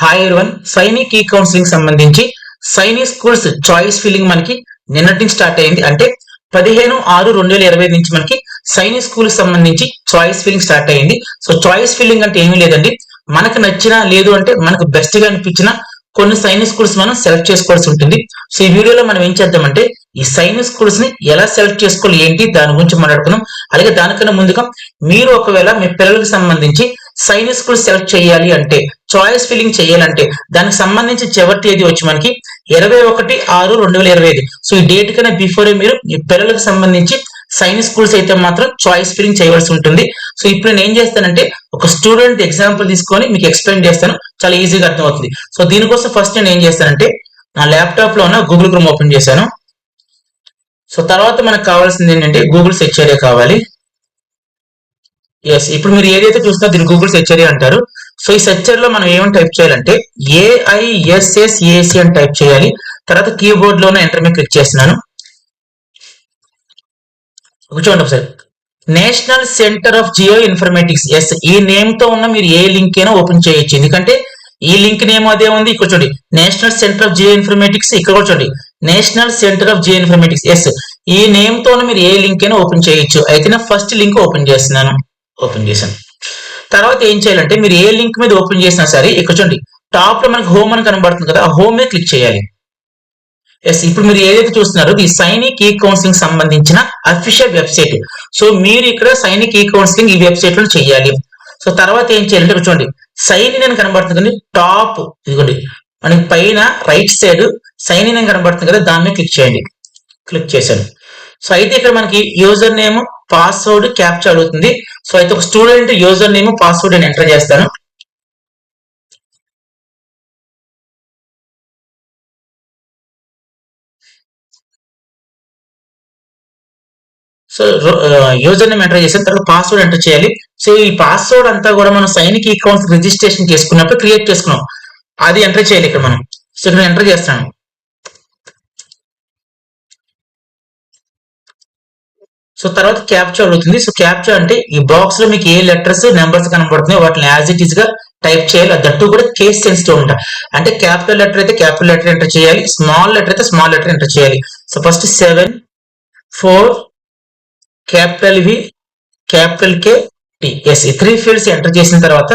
Hi everyone Sainik ఈ counselling సంబంధించి Sainik schools choice filling మనకి నిన్నటి నుంచి స్టార్ట్ అయింది. అంటే పదిహేను ఆరు రెండు వేల ఇరవై నుంచి మనకి సైనిక్ స్కూల్ సంబంధించి చాయిస్ ఫిల్లింగ్ స్టార్ట్ అయింది. సో చాయిస్ ఫిల్లింగ్ అంటే ఏమీ లేదండి. మనకు నచ్చినా లేదు అంటే మనకు బెస్ట్గా అనిపించిన కొన్ని సైనిక్ స్కూల్స్ మనం సెలెక్ట్ చేసుకోవాల్సి ఉంటుంది. సో ఈ వీడియోలో మనం ఏం చేద్దామంటే ఈ సైనిక్ స్కూల్స్ని ఎలా సెలెక్ట్ చేసుకోవాలి ఏంటి దాని గురించి మాట్లాడుకున్నాం అలాగే దానికన్నా ముందుగా మీరు ఒకవేళ మీ పిల్లలకు సంబంధించి సైనిక్ స్కూల్ సెలెక్ట్ చేయాలి అంటే చాయిస్ ఫిల్లింగ్ చేయాలంటే దానికి సంబంధించి చివరి తేదీ వచ్చి మనకి ఇరవై ఒకటి ఆరు రెండు వేల ఇరవై ఐదు. సో ఈ డేట్ కన్నా బిఫోరే మీరు మీ పిల్లలకు సంబంధించి సైన్స్ స్కూల్స్ అయితే మాత్రం చాయిస్ ఫిల్లింగ్ చేయవలసి ఉంటుంది. సో ఇప్పుడు నేను ఏం చేస్తానంటే ఒక స్టూడెంట్ ఎగ్జాంపుల్ తీసుకొని మీకు ఎక్స్ప్లెయిన్ చేస్తాను. చాలా ఈజీగా అర్థమవుతుంది. సో దీనికోసం ఫస్ట్ నేను ఏం చేస్తానంటే నా ల్యాప్టాప్లో ఉన్న గూగుల్ క్రోమ్ ఓపెన్ చేశాను. సో తర్వాత మనకు కావాల్సింది ఏంటంటే గూగుల్ సెర్చ్ ఏరియా కావాలి. ఎస్ ఇప్పుడు మీరు ఏదైతే చూస్తారో దీన్ని గూగుల్ సెర్చ్ ఏరియా అంటారు. సో ఈ సెర్చర్లో మనం ఏమని టైప్ చేయాలంటే ఏఐఎస్ఎస్ఏసి అని టైప్ చేయాలి. తర్వాత కీబోర్డ్లోనే ఎంటర్ మీద క్లిక్ చేస్తున్నాను. చూడండి ఒకసారి. National centre of geo informatics S E నేమ్తో ఉన్న మీరు ఏ లింక్ అయినా ఓపెన్ చేయొచ్చు. ఎందుకంటే ఈ లింక్ నేమ్ అదే ఉంది. ఇక్కడ చూడండి. National centre of geo informatics ఇక్కడ కూడా చూడండి. National centre of geo informatics S E నేమ్తో మీరు ఏ లింక్ అయినా ఓపెన్ చేయొచ్చు. అయితే నేను ఫస్ట్ లింక్ ఓపెన్ చేస్తున్నాను. ఓపెన్ చేశాను. తర్వాత ఏం చేయాలంటే మీరు ఏ లింక్ మీద ఓపెన్ చేసినా సరే ఇక్కడ చూడండి టాప్లో మనకి హోమ్ అని కనబడుతుంది కదా హోమ్ మీద క్లిక్ చేయాలి. ఎస్ ఇప్పుడు మీరు ఏదైతే చూస్తున్నారో సైనిక్ ఈ కౌన్సిలింగ్ సంబంధించిన అఫీషియల్ వెబ్సైట్ సో మీరు ఇక్కడ సైనిక్ ఈ కౌన్సిలింగ్ ఈ వెబ్సైట్లో చేయాలి. సో తర్వాత ఏం చేయాలంటే చూడండి సైన్ ఇన్ అని కనబడుతుంది టాప్ ఇదిగోండి మనకి పైన రైట్ సైడ్ సైన్ ఇన్ అని కనబడుతుంది కదా దాని మీద క్లిక్ చేయండి. క్లిక్ చేశాను. సో అయితే ఇక్కడ మనకి యూజర్ నేమ్ పాస్వర్డ్ క్యాప్చర్ అడుగుతుంది. సో అయితే ఒక స్టూడెంట్ యూజర్ నేమ్ పాస్వర్డ్ నేను ఎంటర్ చేస్తాను. సో యూజర్ నేమ్ ఎంటర్ చేసిన తర్వాత పాస్వర్డ్ ఎంటర్ చేయాలి. సో ఈ పాస్వర్డ్ అంతా కూడా మనం సైనిక్ అకౌంట్స్ రిజిస్ట్రేషన్ చేసుకున్నప్పుడు క్రియేట్ చేసుకున్నాం. అది ఎంటర్ చేయాలి ఇక్కడ మనం. సో ఇక్కడ ఎంటర్ చేస్తాను. సో తర్వాత క్యాప్చర్ అడుగుతుంది సో క్యాప్చర్ అంటే ఈ బాక్స్లో మీకు ఏ లెటర్స్ నెంబర్స్ కనబడుతున్నాయి వాటిని యాజ్ ఇట్ ఈస్గా టైప్ చేయాలి. దట్టు కూడా కేస్ సెన్సిటివ్ ఉంటా. అంటే క్యాపిటల్ లెటర్ అయితే క్యాపిటల్ లెటర్ ఎంటర్ చేయాలి. స్మాల్ లెటర్ అయితే స్మాల్ లెటర్ ఎంటర్ చేయాలి. So first seven four capital V capital K T S E three fields enter చేసిన తర్వాత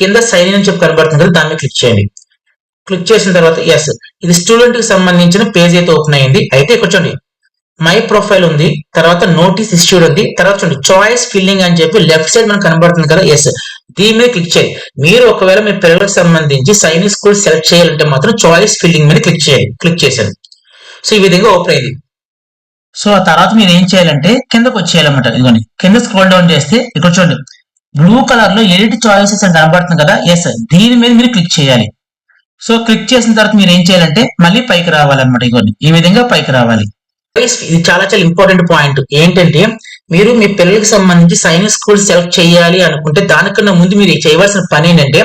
కింద సైన్ ఇన్ అని చెప్పి కనబడుతుంది. కదా క్లిక్ చేయండి. క్లిక్ చేసిన తర్వాత ఎస్ ఇది స్టూడెంట్కి సంబంధించిన పేజ్ అయితే ఓపెన్ అయింది. అయితే కూర్చోండి మై ప్రొఫైల్ ఉంది తర్వాత నోటీస్ ఇష్యూడ్ ఉంది తర్వాత చూడండి చాయిస్ ఫిల్లింగ్ అని చెప్పి లెఫ్ట్ సైడ్ మనకు కనబడుతుంది కదా ఎస్ దీని మీద క్లిక్ చేయాలి మీరు ఒకవేళ మీ పిల్లలకు సంబంధించి సైనిక్ స్కూల్ సెలెక్ట్ చేయాలంటే మాత్రం చాయిస్ ఫిల్లింగ్ మీద క్లిక్ చేయాలి క్లిక్ చేశాను సో ఈ విధంగా ఓపెన్ అయింది. సో ఆ తర్వాత మీరు ఏం చేయాలంటే కిందకు వచ్చేయాలన్నమాట ఇదిగోండి. కింద స్క్రోల్ డౌన్ చేస్తే ఇక్కడ చూడండి బ్లూ కలర్లో ఎడిట్ చాయిసెస్ అని కనబడుతుంది కదా ఎస్ దీని మీద మీరు క్లిక్ చేయాలి. సో క్లిక్ చేసిన తర్వాత మీరు ఏం చేయాలంటే మళ్ళీ పైకి రావాలన్నమాట ఇదిగోని ఈ విధంగా పైకి రావాలి. ఇది చాలా చాలా ఇంపార్టెంట్ పాయింట్ ఏంటంటే మీరు మీ పిల్లలకు సంబంధించి సైనిక్ స్కూల్ సెలెక్ట్ చేయాలి అనుకుంటే దానికన్నా ముందు మీరు చేయవలసిన పని ఏంటంటే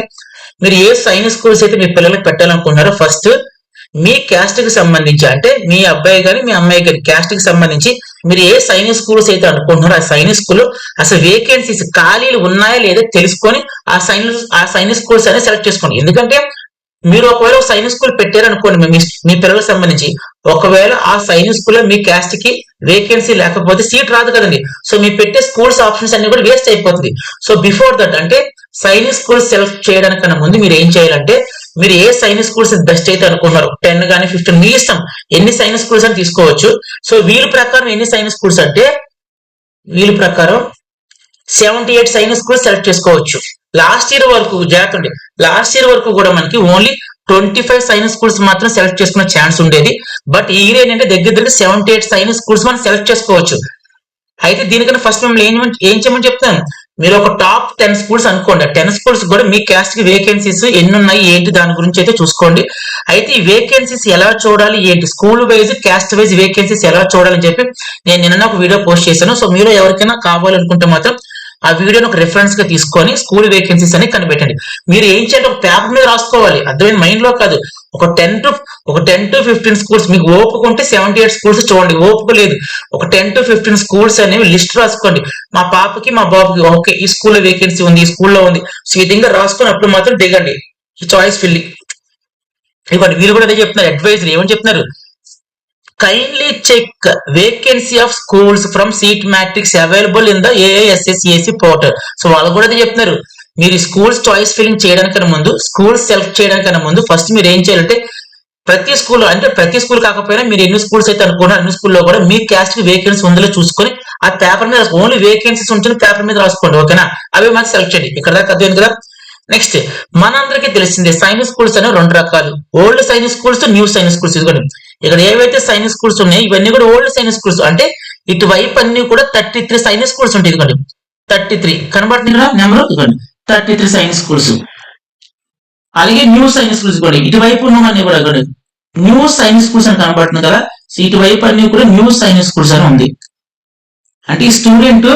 మీరు ఏ సైనిక్ స్కూల్స్ అయితే మీ పిల్లలకు పెట్టాలనుకుంటున్నారో ఫస్ట్ మీ క్యాస్ట్కి సంబంధించి అంటే మీ అబ్బాయి కానీ మీ అమ్మాయి కానీ క్యాస్ట్కి సంబంధించి మీరు ఏ సైనిక్ స్కూల్స్ అయితే అనుకుంటున్నారో ఆ సైనిక్ స్కూల్ అసలు వేకెన్సీస్ ఖాళీలు ఉన్నాయా లేదా తెలుసుకొని ఆ సైనిక్ ఆ సైనిక్ స్కూల్స్ అనేది సెలెక్ట్ చేసుకోండి. ఎందుకంటే మీరు ఒకవేళ సైనిక్ స్కూల్ పెట్టారనుకోండి మీ మీ పిల్లలకు సంబంధించి ఒకవేళ ఆ సైనిక్ స్కూల్ మీ క్యాస్ట్కి వేకెన్సీ లేకపోతే సీట్ రాదు కదండి. సో మీ పెట్టే స్కూల్స్ ఆప్షన్స్ అన్ని కూడా వేస్ట్ అయిపోతుంది. సో బిఫోర్ దట్ అంటే సైనిక్ స్కూల్ సెలెక్ట్ చేయడానికన్నా ముందు మీరు ఏం చేయాలంటే మీరు ఏ సైనిక్ స్కూల్స్ బెస్ట్ అయితే అనుకున్నారు టెన్ కానీ ఫిఫ్టీన్ మీ ఇష్టం. ఎన్ని సైనిక్ స్కూల్స్ అని తీసుకోవచ్చు. సో వీళ్ళ ప్రకారం ఎన్ని సైనిక్ స్కూల్స్ అంటే వీళ్ళ ప్రకారం seventy eight Sainik schools select చేసుకోవచ్చు. లాస్ట్ ఇయర్ వరకు జాగ్రత్త లాస్ట్ ఇయర్ వరకు కూడా మనకి only twenty five Sainik schools మాత్రం సెలెక్ట్ చేసుకునే ఛాన్స్ ఉండేది. బట్ ఈ ఇయర్ ఏంటంటే దగ్గర దగ్గర సెవెంటీ ఎయిట్ సైన్స్ స్కూల్స్ మనం సెలెక్ట్ చేసుకోవచ్చు. అయితే దీనికన్నా ఫస్ట్ మిమ్మల్ని ఏం ఏం చేయమని చెప్తాను మీరు ఒక టాప్ టెన్ స్కూల్స్ అనుకోండి. టెన్ స్కూల్స్ కూడా మీ క్యాస్ట్కి వేకెన్సీస్ ఎన్ని ఉన్నాయి ఏంటి దాని గురించి అయితే చూసుకోండి. అయితే ఈ వేకెన్సీస్ ఎలా చూడాలి ఏంటి? School wise caste wise vacancies ఎలా చూడాలని చెప్పి నేను నిన్న ఒక వీడియో పోస్ట్ చేశాను. సో మీరు ఎవరికైనా కావాలనుకుంటే మాత్రం ఆ వీడియోని ఒక రిఫరెన్స్గా తీసుకొని స్కూల్ వేకెన్సీస్ అని కనిపెట్టండి. మీరు ఏం చేయాలి ఒక పేపర్ మీద రాసుకోవాలి. అర్థమైంది? మైండ్లో కాదు. ఒక టెన్ టు ఒక టెన్ టు ఫిఫ్టీన్ స్కూల్స్ మీకు ఓపిక ఉంటే సెవెంటీ ఎయిట్ స్కూల్స్ చూడండి. ఓపిక లేదు. ఒక టెన్ టు ఫిఫ్టీన్ స్కూల్స్ అనేవి లిస్ట్ రాసుకోండి. మా పాపకి మా బాబుకి ఓకే ఈ స్కూల్లో వేకెన్సీ ఉంది ఈ స్కూల్లో ఉంది. సో ఈ విధంగా రాసుకొని అప్పుడు మాత్రం దిగండి. ఈ చాయిస్ ఫిల్లింగ్ ఇవ్వండి. వీళ్ళు కూడా అదే చెప్తున్నారు. అడ్వైజర్ ఏమని చెప్తున్నారు? Kindly check vacancy of schools from seat matrix available in the AISSCSC portal so వాళ్ళు కూడా అదే చెప్తున్నారు. మీరు స్కూల్స్ చాయిస్ ఫిల్లింగ్ చేయడానికన్నా ముందు స్కూల్స్ సెలెక్ట్ చేయడానికన్నా ముందు ఫస్ట్ మీరు ఏం చేయాలంటే ప్రతి స్కూల్ అంటే ప్రతి స్కూల్ కాకపోయినా మీరు ఎన్ని స్కూల్స్ అయితే అనుకున్నారు అన్ని స్కూల్లో కూడా మీ క్యాస్ట్కి వేకెన్సీ ఉందో చూసుకొని ఆ పేపర్ మీద ఓన్లీ వేకెన్సీస్ ఉంటుంది పేపర్ మీద రాసుకోండి ఓకేనా అవి మనకి సెలెక్ట్ చేయండి. ఇక్కడ దాకా అర్థమైంది కదా? నెక్స్ట్ మనందరికీ తెలిసిందే సైన్స్ స్కూల్స్ అనేవి రెండు రకాలు. Old Sainik schools new Sainik schools ఇదిగోండి. ఇక్కడ ఏవైతే సైనిక్ స్కూల్స్ ఉన్నాయో ఇవన్నీ కూడా ఓల్డ్ సైనిక్ స్కూల్స్ అంటే ఇటువైపు అన్ని కూడా థర్టీ త్రీ సైనిక్ స్కూల్స్ ఉంటాయి ఇదిగోండి. థర్టీ త్రీ కనబడుతుంది? కదా నెంబర్ ఇదిగోండి. థర్టీ త్రీ సైనిక్ స్కూల్స్ అలాగే న్యూ సైన్స్ స్కూల్స్ కూడా. ఇటువైపు ఉన్నవన్నీ కూడా ఇక్కడ న్యూ సైన్స్ స్కూల్స్ అని కనబడుతుంది కదా. సో ఇటువైపు అన్ని కూడా న్యూ సైన్స్ స్కూల్స్ అని ఉంది. అంటే ఈ స్టూడెంట్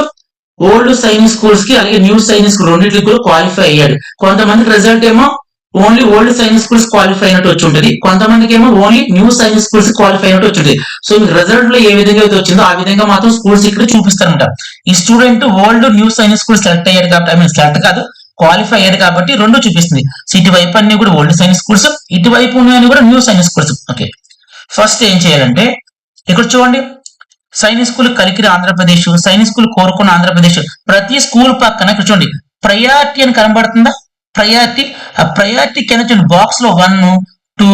ఓల్డ్ సైన్స్ స్కూల్స్కి అలాగే న్యూ సైన్స్ స్కూల్ రెండింటికి కూడా క్వాలిఫై అయ్యాడు. కొంతమంది రిజల్ట్ ఏమో only old Sainik schools qualify అయినట్టు వచ్చి ఉంటుంది కొంతమందికి ఏమో only new Sainik schools qualify అయినట్టు వచ్చింది సో రిజల్ట్లో ఏ విధంగా అయితే వచ్చిందో ఆ విధంగా మాత్రం స్కూల్స్ ఇక్కడ చూపిస్తారంట. ఈ student old new Sainik school select అయ్యాడు కాబట్టి ఐ మీన్ సెలెక్ట్ కాదు క్వాలిఫై అయ్యాడు కాబట్టి రెండు చూపిస్తుంది. సో ఇటువైపు అన్ని కూడా ఓల్డ్ సైన్స్ స్కూల్స్ ఇటువైపు ఉన్నాయని కూడా new Sainik schools okay first ఏం చేయాలంటే ఇక్కడ చూడండి. సైనిక్ స్కూల్ కలికిరి ఆంధ్రప్రదేశ్ సైనిక్ స్కూల్ కోరుకున్న ఆంధ్రప్రదేశ్ ప్రతి స్కూల్ పక్కన ఇక్కడ చూడండి. ప్రయారిటీ అని కనబడుతుందా? ప్రయారిటీ ఆ ప్రయారిటీ కింద చూడండి బాక్స్లో one two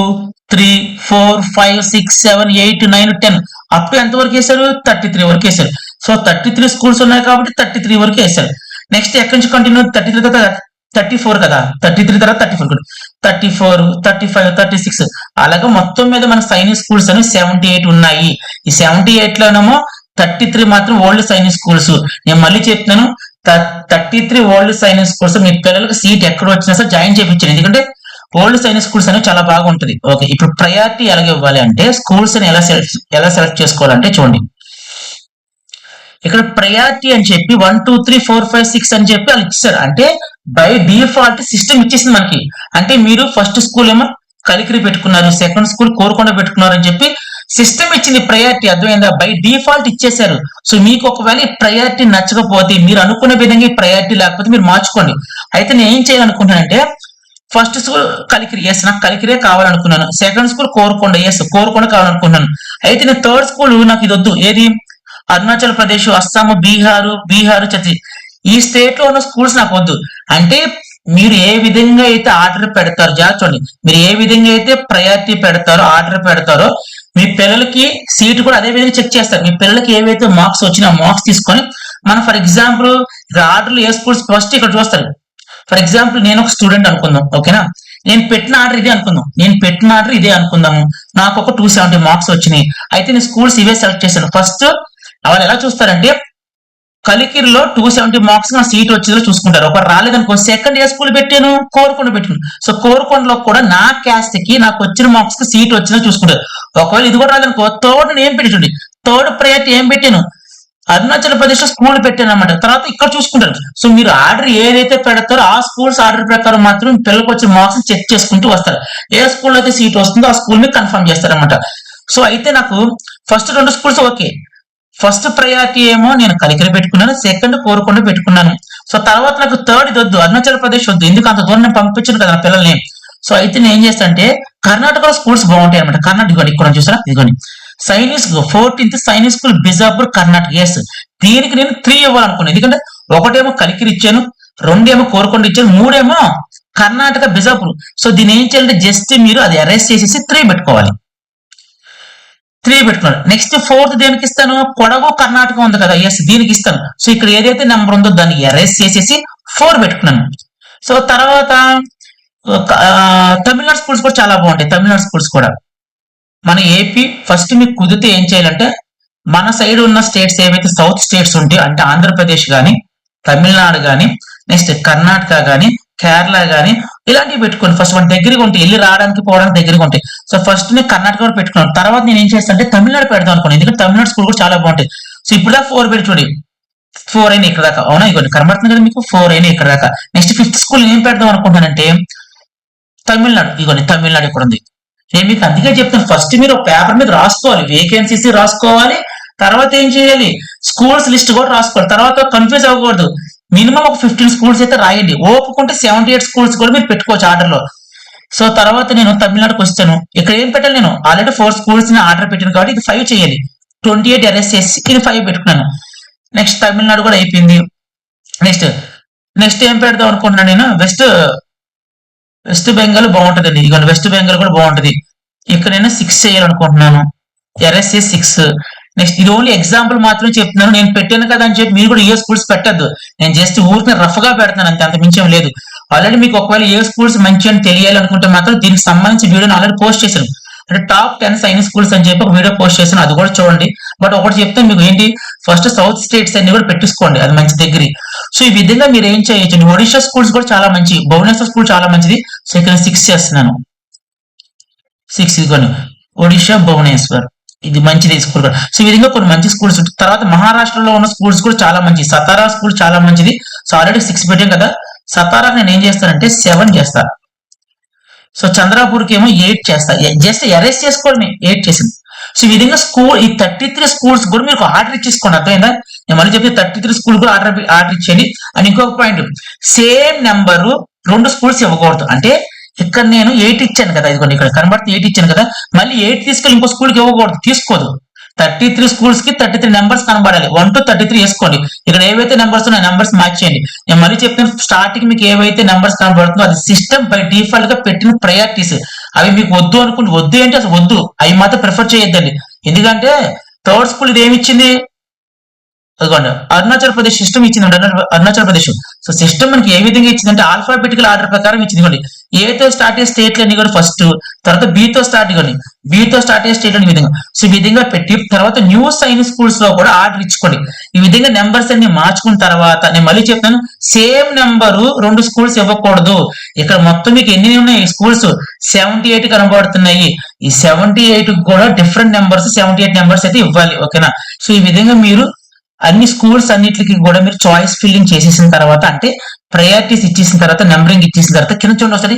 three four five six seven eight nine ten. Up to ఎంత వరకు వేశారు థర్టీ త్రీ వరకు వేశారు సో థర్టీ త్రీ స్కూల్స్ ఉన్నాయి కాబట్టి థర్టీ త్రీ వరకు వేశారు నెక్స్ట్ ఎక్కడి నుంచి కంటిన్యూ? థర్టీ త్రీ తర్వాత థర్టీ ఫోర్ కదా? థర్టీ త్రీ తర్వాత thirty four thirty four thirty five thirty six. అలాగే మొత్తం మీద మన సైనిక్ స్కూల్స్ అనేవి సెవెంటీ ఎయిట్ ఉన్నాయి. ఈ సెవెంటీ ఎయిట్ లోనేమో థర్టీ త్రీ మాత్రం ఓల్డ్ సైనిక్ స్కూల్స్. నేను మళ్ళీ చెప్తున్నాను thirty three old Sainik schools మీ పిల్లలకు సీట్ ఎక్కడ వచ్చినా సరే జాయిన్ చేయించండి. ఎందుకంటే ఓల్డ్ సైన్స్ స్కూల్స్ అనేవి చాలా బాగుంటుంది. ఓకే ఇప్పుడు ప్రయారిటీ ఎలాగ ఇవ్వాలి అంటే స్కూల్స్ ఎలా సెలెక్ట్ ఎలా సెలెక్ట్ చేసుకోవాలంటే చూడండి. ఇక్కడ ప్రయారిటీ అని చెప్పి one two three four five six అని చెప్పి వాళ్ళు ఇచ్చారు. అంటే బై డిఫాల్ట్ సిస్టమ్ ఇచ్చేసింది మనకి. అంటే మీరు ఫస్ట్ స్కూల్ ఏమో కలికిరి పెట్టుకున్నారు సెకండ్ స్కూల్ కోరుకొండ పెట్టుకున్నారు అని చెప్పి సిస్టమ్ ఇచ్చింది ప్రయారిటీ అర్థమైందా? బై డిఫాల్ట్ ఇచ్చేసారు సో మీకు ఒకవేళ ఈ ప్రయారిటీ నచ్చకపోతే మీరు అనుకున్న విధంగా ఈ ప్రయారిటీ లేకపోతే మీరు మార్చుకోండి. అయితే నేను ఏం చేయాలనుకుంటున్నానంటే ఫస్ట్ స్కూల్ కలికిరి. ఎస్ నాకు కలికిరే కావాలనుకున్నాను. Second school Korukonda. Yes Korukonda కావాలనుకున్నాను అయితే నేను థర్డ్ స్కూల్ నాకు ఇది వద్దు. ఏది? అరుణాచల్ ప్రదేశ్ అస్సాం బీహారు బీహారు ఛత్తీ ఈ స్టేట్లో ఉన్న స్కూల్స్ నాకు వద్దు. అంటే మీరు ఏ విధంగా అయితే ఆర్డర్ పెడతారు చూడండి. మీరు ఏ విధంగా అయితే ప్రయారిటీ పెడతారో ఆర్డర్ పెడతారో మీ పిల్లలకి సీట్ కూడా అదే విధంగా చెక్ చేస్తారు. మీ పిల్లలకి ఏవైతే మార్క్స్ వచ్చినా మార్క్స్ తీసుకొని మనం ఫర్ ఎగ్జాంపుల్ ఆర్డర్లు ఏ స్కూల్స్ ఫస్ట్ ఇక్కడ చూస్తారు. ఫర్ ఎగ్జాంపుల్ నేను ఒక స్టూడెంట్ అనుకుందాం ఓకేనా నేను పెట్టిన ఆర్డర్ ఇదే అనుకుందాం. నేను పెట్టిన ఆర్డర్ ఇదే అనుకుందాము. నాకు ఒక టూ సెవెంటీ మార్క్స్ వచ్చినాయి. అయితే నేను స్కూల్స్ ఇవే సెలెక్ట్ చేశాను. ఫస్ట్ వాళ్ళు ఎలా చూస్తారంటే కలికిరిలో టూ సెవెంటీ మార్క్స్ నా సీట్ వచ్చేదో చూసుకుంటారు. ఒక రాలేదనుకో సెకండ్ ఇయర్ స్కూల్ పెట్టాను కోరుకొండ పెట్టాను. సో కోరుకొండలో కూడా నా క్యాస్ట్కి నాకు వచ్చిన మార్క్స్కి సీట్ వచ్చిందో చూసుకుంటారు. ఒకవేళ ఇది కూడా రాలేదనుకో థర్డ్ నేను ఏం పెట్టండి థర్డ్ ప్రయారిటీ ఏం పెట్టాను? అరుణాచల్ ప్రదేశ్లో స్కూల్ పెట్టాను అనమాట తర్వాత ఇక్కడ చూసుకుంటారు. సో మీరు ఆర్డర్ ఏదైతే పెడతారో ఆ స్కూల్స్ ఆర్డర్ ప్రకారం మాత్రం పిల్లలకు వచ్చే మార్క్స్ చెక్ చేసుకుంటూ వస్తారు. ఏ స్కూల్లో అయితే సీట్ వస్తుందో ఆ స్కూల్ని కన్ఫర్మ్ చేస్తారనమాట సో అయితే నాకు ఫస్ట్ రెండు స్కూల్స్ ఓకే. ఫస్ట్ ప్రయారిటీ ఏమో నేను కలికిరి పెట్టుకున్నాను సెకండ్ కోరుకుండా పెట్టుకున్నాను. సో తర్వాత నాకు థర్డ్ ఇది వద్దు అరుణాచల్ ప్రదేశ్ వద్దు. ఎందుకు అంత దూరం నేను పంపించను కదా నా పిల్లల్ని? సో అయితే నేను ఏం చేస్తానంటే కర్ణాటకలో స్కూల్స్ బాగుంటాయి అనమాట కర్ణాటక ఇదిగోండి, ఇక్కడ చూసారా? ఇదిగోండి. Sainik fourteenth Sainik school Bijapur Karnataka yes దీనికి నేను త్రీ ఇవ్వాలనుకున్నాను. ఎందుకంటే ఒకటేమో కలికిరి ఇచ్చాను రెండేమో కోరుకొండ ఇచ్చాను మూడేమో కర్ణాటక బిజాపూర్ సో దీని ఏం చేయాలంటే జస్ట్ మీరు అది అరెస్ట్ చేసేసి త్రీ పెట్టుకోవాలి. త్రీ పెట్టుకున్నాను నెక్స్ట్ ఫోర్త్ దేనికి ఇస్తాను? కొడగు కర్ణాటక ఉంది కదా ఎస్ దీనికి ఇస్తాను. సో ఇక్కడ ఏదైతే నెంబర్ ఉందో దాన్ని ఎరేస్ చేసేసి ఫోర్ పెట్టుకున్నాను. సో తర్వాత తమిళనాడు స్కూల్స్ కూడా చాలా బాగుంటాయి. తమిళనాడు స్కూల్స్ కూడా. మన ఏపీ ఫస్ట్ మీకు కుదిరితే ఏం చేయాలంటే మన సైడ్ ఉన్న స్టేట్స్ ఏవైతే సౌత్ స్టేట్స్ ఉంటాయో అంటే ఆంధ్రప్రదేశ్ కానీ తమిళనాడు కానీ నెక్స్ట్ కర్ణాటక కానీ కేరళ కానీ ఇలాంటివి పెట్టుకోండి. ఫస్ట్ మన దగ్గరగా ఉంటాయి వెళ్ళి రావడానికి పోవడానికి దగ్గరగా ఉంటాయి సో ఫస్ట్ నేను కర్ణాటక కూడా పెట్టుకున్నాను. తర్వాత నేను ఏం చేస్తాను అంటే తమిళనాడు పెడదాం అనుకోండి ఎందుకంటే తమిళనాడు స్కూల్ కూడా చాలా బాగుంటాయి సో ఇప్పుడు దాకా ఫోర్ పెట్టుకోండి ఫోర్ అయినా ఇక్కడ దాకా. అవునా? ఇవ్వండి కనబడుతుంది కదా మీకు? ఫోర్ అయినా ఇక్కడ దాకా. నెక్స్ట్ ఫిఫ్త్ స్కూల్ ఏం పెడదాం అనుకుంటానంటే తమిళనాడు. ఇదిగోండి తమిళనాడు ఇక్కడ ఉంది. నేను మీకు అందుకే చెప్తాను ఫస్ట్ మీరు పేపర్ మీద రాసుకోవాలి. వేకెన్సీస్ రాసుకోవాలి. తర్వాత ఏం చేయాలి? స్కూల్స్ లిస్ట్ కూడా రాసుకోవాలి. తర్వాత కన్ఫ్యూజ్ అవ్వకూడదు. మినిమం ఒక ఫిఫ్టీన్ స్కూల్స్ అయితే రాయండి. ఓపుకుంటే సెవెంటీ ఎయిట్ స్కూల్స్ కూడా మీరు పెట్టుకోవచ్చు ఆర్డర్లో. సో తర్వాత నేను తమిళనాడుకి వస్తాను. ఇక్కడ ఏం పెట్టాలి నేను? ఆల్రెడీ ఫోర్ స్కూల్స్ని ఆర్డర్ పెట్టాను కాబట్టి ఇది ఫైవ్ చేయాలి. ట్వంటీ ఎయిట్ అరెస్ట్ చేసి ఇది ఫైవ్ పెట్టుకున్నాను. నెక్స్ట్ తమిళనాడు కూడా అయిపోయింది. నెక్స్ట్ నెక్స్ట్ ఏం పెడదాం అనుకుంటున్నాను నేను? వెస్ట్ వెస్ట్ బెంగాల్ బాగుంటుందండి. ఇక వెస్ట్ బెంగాల్ కూడా బాగుంటుంది. ఇక్కడ నేను సిక్స్ చేయాలనుకుంటున్నాను. ఎర్ఎస్ఏ సిక్స్ నెక్స్ట్ ఇది ఓన్లీ ఎగ్జాంపుల్ మాత్రమే చెప్తున్నాను. నేను పెట్టాను కదా అని చెప్పి మీరు కూడా ఏ స్కూల్స్ పెట్టద్దు. నేను జస్ట్ ఊరికి రఫ్గా పెడతాను అంతే అంత మించేం లేదు. ఆల్రెడీ మీకు ఒకవేళ ఏ స్కూల్స్ మంచి అని తెలియాలనుకుంటే మాత్రం దీనికి సంబంధించి వీడియోని ఆల్రెడీ పోస్ట్ చేశాను. అంటే టాప్ టెన్ సైన్స్ స్కూల్స్ అని చెప్పి ఒక వీడియో పోస్ట్ చేశాను. అది కూడా చూడండి. బట్ ఒకటి చెప్తే మీకు ఏంటి? ఫస్ట్ సౌత్ స్టేట్స్ అన్ని కూడా పెట్టించుకోండి అది మంచి దగ్గర. సో ఈ విధంగా మీరు ఏం చేయొచ్చు ఒడిషా స్కూల్స్ కూడా చాలా మంచి. భువనేశ్వర్ స్కూల్ చాలా మంచిది. సో ఇక్కడ సిక్స్ చేస్తున్నాను. సిక్స్ ఇదిగోండి. ఒడిషా భువనేశ్వర్ ఇది మంచిది స్కూల్ కూడా. సో ఈ విధంగా కొన్ని మంచి స్కూల్స్ ఉంటాయి. తర్వాత మహారాష్ట్రలో ఉన్న స్కూల్స్ కూడా చాలా మంచి. సతారా స్కూల్ చాలా మంచిది. సో ఆల్రెడీ సిక్స్ పెట్టాం కదా. సతారా నేను ఏం చేస్తానంటే సెవెన్ చేస్తాను సో చంద్రాపూర్కి ఏమో ఎయిట్ చేస్తా. జస్ట్ అరెస్ట్ చేసుకోండి ఎయిట్ చేసింది. సో ఈ విధంగా స్కూల్ ఈ థర్టీ త్రీ స్కూల్స్ కూడా మీరు ఆర్డర్ ఇచ్చేసుకోండి. అర్థమైందా? నేను మళ్ళీ చెప్పి థర్టీ త్రీ స్కూల్ కూడా ఆర్డర్ ఆర్డర్ ఇచ్చేయండి. అండ్ ఇంకొక పాయింట్ సేమ్ నెంబరు రెండు స్కూల్స్ ఇవ్వకూడదు. అంటే ఇక్కడ నేను ఎయిట్ ఇచ్చాను కదా ఇదిగోండి ఇక్కడ కనబడుతుంది ఎయిట్ ఇచ్చాను కదా. మళ్ళీ ఎయిట్ తీసుకెళ్ళి ఇంకో స్కూల్కి ఇవ్వకూడదు తీసుకోదు. థర్టీ త్రీ స్కూల్స్కి థర్టీ త్రీ నెంబర్స్ కనబడాలి. వన్ టు థర్టీ త్రీ వేసుకోండి. ఇక్కడ ఏవైతే నెంబర్స్ ఉన్నాయో నెంబర్స్ మ్యాచ్ చేయండి. నేను మళ్ళీ చెప్పిన స్టార్టింగ్ మీకు ఏవైతే నెంబర్స్ కనబడుతుందో అది సిస్టమ్ బై డిఫాల్ట్గా పెట్టిన ప్రయారిటీస్ అవి మీకు వద్దు అనుకుంటే వద్దు ఏంటి అసలు వద్దు. అవి మాత్రం ప్రిఫర్ చేయొద్దండి. ఎందుకంటే థర్డ్ స్కూల్ ఇది ఏమిచ్చింది ఇచ్చింది అరుణాచల్ ప్రదేశ్ సిస్టమ్ ఇచ్చింది అరుణాచల్ ప్రదేశ్. సో సిస్టమ్ మనకి ఏ విధంగా ఇచ్చిందంటే ఆల్ఫాబెటికల్ ఆర్డర్ ప్రకారం ఇచ్చింది ఇవ్వండి ఏతో స్టార్ట్ అయ్యే స్టేట్లు అన్ని కూడా ఫస్ట్ తర్వాత బీతో స్టార్ట్ ఇవ్వండి. బీతో స్టార్ట్ అయ్యే స్టేట్ అని విధంగా. సో ఈ విధంగా పెట్టి తర్వాత న్యూ సైన్స్ స్కూల్స్లో కూడా ఆర్డర్ ఇచ్చుకోండి. ఈ విధంగా నెంబర్స్ అన్ని మార్చుకున్న తర్వాత నేను మళ్ళీ చెప్తాను సేమ్ నెంబరు రెండు స్కూల్స్ ఇవ్వకూడదు. ఇక్కడ మొత్తం మీకు ఎన్ని ఉన్నాయి? స్కూల్స్ సెవెంటీ ఎయిట్ కనబడుతున్నాయి. ఈ సెవెంటీ ఎయిట్ కూడా different numbers seventy eight numbers అయితే ఇవ్వాలి. ఓకేనా సో ఈ విధంగా మీరు అన్ని స్కూల్స్ అన్నిటికి కూడా మీరు చాయిస్ ఫిల్లింగ్ చేసేసిన తర్వాత అంటే ప్రయారిటీస్ ఇచ్చేసిన తర్వాత నెంబరింగ్ ఇచ్చేసిన తర్వాత కింద చూడండి ఒకసారి.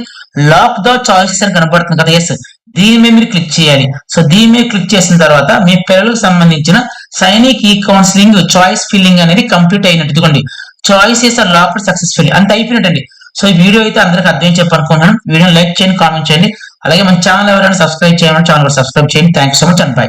లాక్ ద చాయిసెస్ అని కనబడుతుంది కదా ఎస్ దీని మీద మీరు క్లిక్ చేయాలి. సో దీని మీద క్లిక్ చేసిన తర్వాత మీ పిల్లలకు సంబంధించిన సైనిక్ ఈ కౌన్సిలింగ్ చాయిస్ ఫిల్లింగ్ అనేది కంప్లీట్ అయినట్టు. ఇదిగోండి. చాయిసెస్ ఆర్ లాక్డ్ సక్సెస్ఫుల్లీ అంత అయిపోయినట్టండి. సో ఈ వీడియో అయితే అందరికి అర్థం చెప్పనుకున్నాను వీడియో లైక్ చేయండి కామెంట్ చేయండి. అలాగే మన ఛానల్ ఎవరైనా సబ్స్క్రైబ్ చేయమని ఛానల్ సబ్స్క్రైబ్ చేయండి. Thank so much and bye